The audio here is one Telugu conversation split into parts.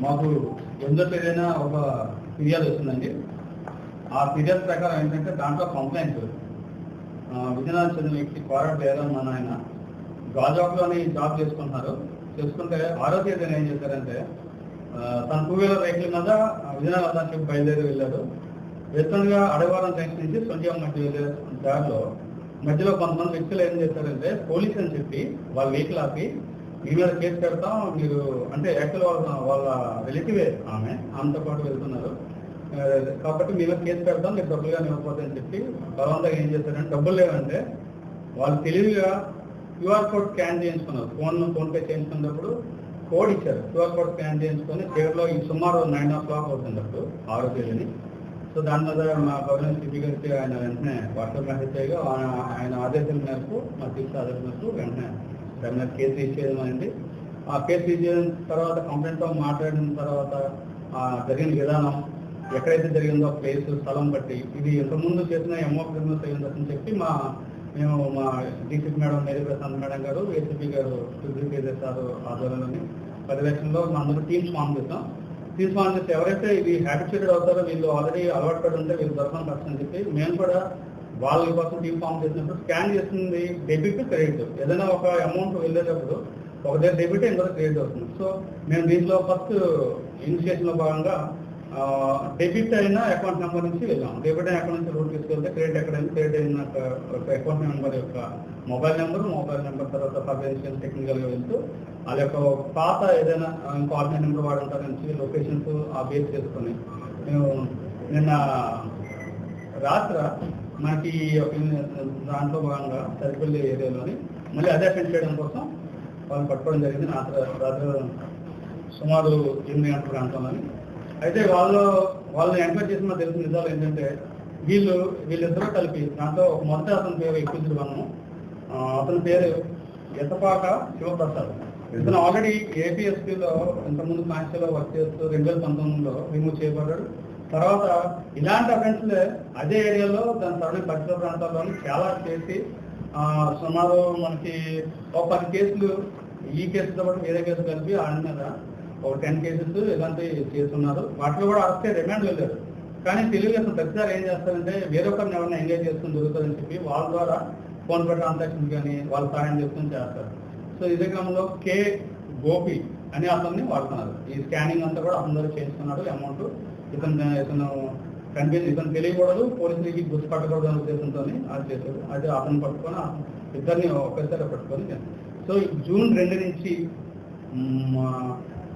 మాకు ఎందుకు ఏదైనా ఒక ఫిర్యాదు వచ్చిందండి ఆ ఫిర్యాదు ప్రకారం ఏంటంటే దాంట్లో కంప్లైంట్ విజయనగరం చెందిన వ్యక్తి కోరట్ లేదని మన ఆయన. గాజాబ్లోని జాబ్ చేసుకుంటున్నారు. చేసుకుంటే ఆరో తేదీన ఏం చేశారంటే తన టూ వీలర్ వెహికల్ మీద విజయనగరం దానికి బయలుదేరి వెళ్ళారు వెళ్తుండగా అడవారం జంక్షన్ నుంచి సొంతం మధ్య వెళ్ళే దారిలో మధ్యలో కొంతమంది వ్యక్తులు ఏం చేశారంటే పోలీస్ అని చెప్పి వాళ్ళ వెహికల్ ఆపి మీ మీద కేసు పెడతాం మీరు అంటే యాక్చువల్ వాళ్ళ వాళ్ళ రిలేటివే ఆమె ఆమెతో పాటు వెళ్తున్నారు. కాబట్టి మీద కేసు పెడతాం మీరు డబ్బులుగా ఇవ్వకపోతే అని చెప్పి బలవంతంగా ఏం చేశారంటే డబ్బులు లేవంటే వాళ్ళు తెలివిగా క్యూఆర్ కోడ్ స్కాన్ చేయించుకున్నారు. ఫోన్ ఫోన్పే చేయించుకున్నప్పుడు కోడ్ ఇచ్చారు. క్యూఆర్ కోడ్ స్కాన్ చేయించుకొని చీరలో ఈ సుమారు నైన్ ఓ క్లాక్ అవుతుంది అప్పుడు ఆరు తేదీని. సో దాని మీద మా గవర్నమెంట్ సిపి గారికి ఆయన వెంటనే వాట్సాప్ మెసేజ్ చేయగా ఆయన- ఆయన ఆదేశం మేరకు మా చీఫ్ ఆదేశం మేరకు వెంటనే దాని కేసు రిజిస్టర్ ఆ కేసు రిజిస్టర్ తర్వాత కంప్లైంట్తో మాట్లాడిన తర్వాత జరిగిన విధానం ఎక్కడైతే జరిగిందో ప్లేస్ స్థలం బట్టి ఇది ఇంతకుముందు చేసిన ఎంఓ బిజినెస్ అయ్యిందని చెప్పి మా మేము మా DCP madam Mary Prashant madam గారు ఏసీపీ గారు సుధీర్ సార్ ఆధ్వర్యంలోని పర్యవేక్షణలో మా అందరూ టీమ్స్ ఫామ్ చేస్తాం టీమ్స్ ఫామ్ చేస్తే ఎవరైతే ఇది హ్యాబిచుయేటెడ్ అవుతారో వీళ్ళు ఆల్రెడీ అలవాటు పడి ఉంటే వీళ్ళు దొరకడం కష్టం అని చెప్పి మేము కూడా వాళ్ళ కోసం టీమ్ ఫామ్ చేసినప్పుడు స్కాన్ చేస్తుంది డెబిట్ క్రెడిట్. ఏదైనా ఒక అమౌంట్ వెళ్ళేటప్పుడు ఒక దగ్గర డెబిట్ ఇంకొక క్రెడిట్ అవుతుంది. సో మేము దీంట్లో ఫస్ట్ ఇనిషియేషన్లో భాగంగా డెబిట్ అయిన అకౌంట్ నెంబర్ నుంచి వెళ్ళాం. డెబిట్ అయిన అకౌంట్ నుంచి రూట్ తీసుకెళ్తే క్రెడిట్ ఎక్కడైనా క్రెడిట్ అయిన అకౌంట్ నెంబర్ యొక్క మొబైల్ నెంబర్ మొబైల్ నెంబర్ తర్వాత ఫైనాన్షియల్ టెక్నికల్గా వెళ్తూ వాళ్ళ యొక్క పాత ఏదైనా ఇంకో నెంబర్ వాడటం నుంచి లొకేషన్స్ ఆ బేస్ చేసుకొని మేము నిన్న రాత్ర మనకి దాంట్లో భాగంగా సరిపల్లి ఏరియాలోని మళ్ళీ అదే అటెండ్ చేయడం కోసం వాళ్ళు పట్టుకోవడం జరిగింది. రాత్రి రాత్రి సుమారు ఎనిమిది గంటల ప్రాంతంలోని అయితే వాళ్ళు వాళ్ళని ఎంక్వైరీ చేసిన తెలిసిన నిజాలు ఏంటంటే వీళ్ళు వీళ్ళిద్దరూ కలిపి దాంట్లో ఒక మొదటి అతని పేరు ఎక్కువ వనము అతని పేరు ఎతపాక శివప్రసాద్. ఇతను ఆల్రెడీ ఏపీఎస్పీలో ఇంతకుముందు కాన్స్టేలో వర్క్ చేస్తూ రెండు వేల పంతొమ్మిదిలో రిమూవ్ చేయబడ్డాడు. తర్వాత ఇలాంటి అఫెన్స్లే అదే ఏరియాలో దాని సరౌండింగ్ పరిసర ప్రాంతాల్లోని చాలా చేసి సుమారు మనకి ఒక పది కేసులు ఈ కేసుతో పాటు వేరే కేసు కలిపి ఆయన మీద ఒక టెన్ కేసెస్ ఇలాంటివి చేస్తున్నారు. వాటిలో కూడా అరెస్టే రిమాండ్ వెళ్ళారు. కానీ తెలుగుదేశం ప్రతిసారి ఏం చేస్తారంటే వేరొకరిని ఎవరైనా ఎంగేజ్ చేసుకుని దొరుకుతుందని చెప్పి వాళ్ళ ద్వారా ఫోన్ పే ట్రాన్సాక్షన్ కానీ వాళ్ళ సహాయం చేసుకుని చేస్తారు. సో ఇదే క్రమంలో కే. గోపి అనే అతన్ని వాడుతున్నారు. ఈ స్కానింగ్ అంతా కూడా అందరూ చేస్తున్నారు అమౌంట్ ఇతను ఇతను కనిపించి ఇతను తెలియకూడదు పోలీసులకి గుర్తుపట్టకూడదు అనే ఉద్దేశంతో అది చేశారు అదే అతను పట్టుకొని ఇద్దరిని ఒకేసారి పట్టుకొని సో జూన్ రెండు నుంచి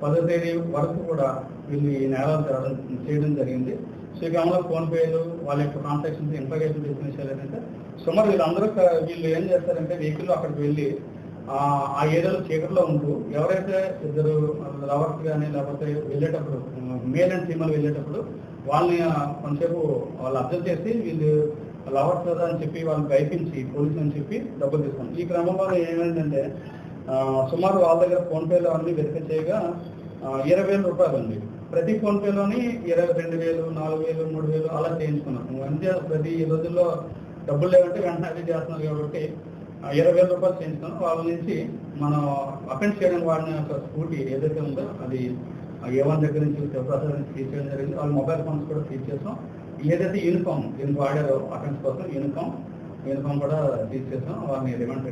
పదో తేదీ వరకు కూడా వీళ్ళు ఈ నేరాలు జరగడం చేయడం జరిగింది. సో ఫోన్పేలు వాళ్ళ యొక్క ట్రాన్సాక్షన్స్ ఇన్ఫర్మేషన్ చేసిన ఏంటంటే సుమారు వీళ్ళందరూ వీళ్ళు ఏం చేస్తారంటే వెహికల్ అక్కడికి వెళ్ళి ఆ ఏరియాలో చీకటిలో ఉంటూ ఎవరైతే ఇద్దరు లవర్స్ కానీ లేకపోతే వెళ్ళేటప్పుడు మేల్ అండ్ ఫీమేల్ వెళ్ళేటప్పుడు వాళ్ళని కొంతసేపు వాళ్ళు అబ్జర్వ్ చేసి వీళ్ళు లవర్స్ కదా అని చెప్పి వాళ్ళని భయపించి పోలీసు అని చెప్పి డబ్బులు తీసుకున్నాం ఈ క్రమంలో ఏమైందంటే సుమారు వాళ్ళ దగ్గర ఫోన్పేలో అన్ని వెరిఫై చేయగా ఇరవై వేల రూపాయలు ఉంది. ప్రతి ఫోన్పేలోని ఇరవై రెండు వేలు నాలుగు వేలు మూడు వేలు అలా చేయించుకున్నాం అంతే ప్రతి రోజుల్లో డబ్బులు లేవంటే వెంటనే అది చేస్తున్నారు కాబట్టి ఇరవై వేల రూపాయలు చేయించుకున్నాం వాళ్ళ నుంచి మనం అఫెన్స్ చేయడానికి వాడిన ఒక స్కూటీ ఏదైతే ఉందో అది ఏ దగ్గర నుంచి శివప్రసాద్ నుంచి తీసేయడం జరిగింది. వాళ్ళ మొబైల్ ఫోన్స్ కూడా సీజ్ చేస్తాం ఏదైతే యూనిఫామ్ దీనికి వాడారో అఫెన్స్ కోసం యూనిఫామ్ యూనిఫామ్ కూడా తీసేసాం వారిని రిమాండ్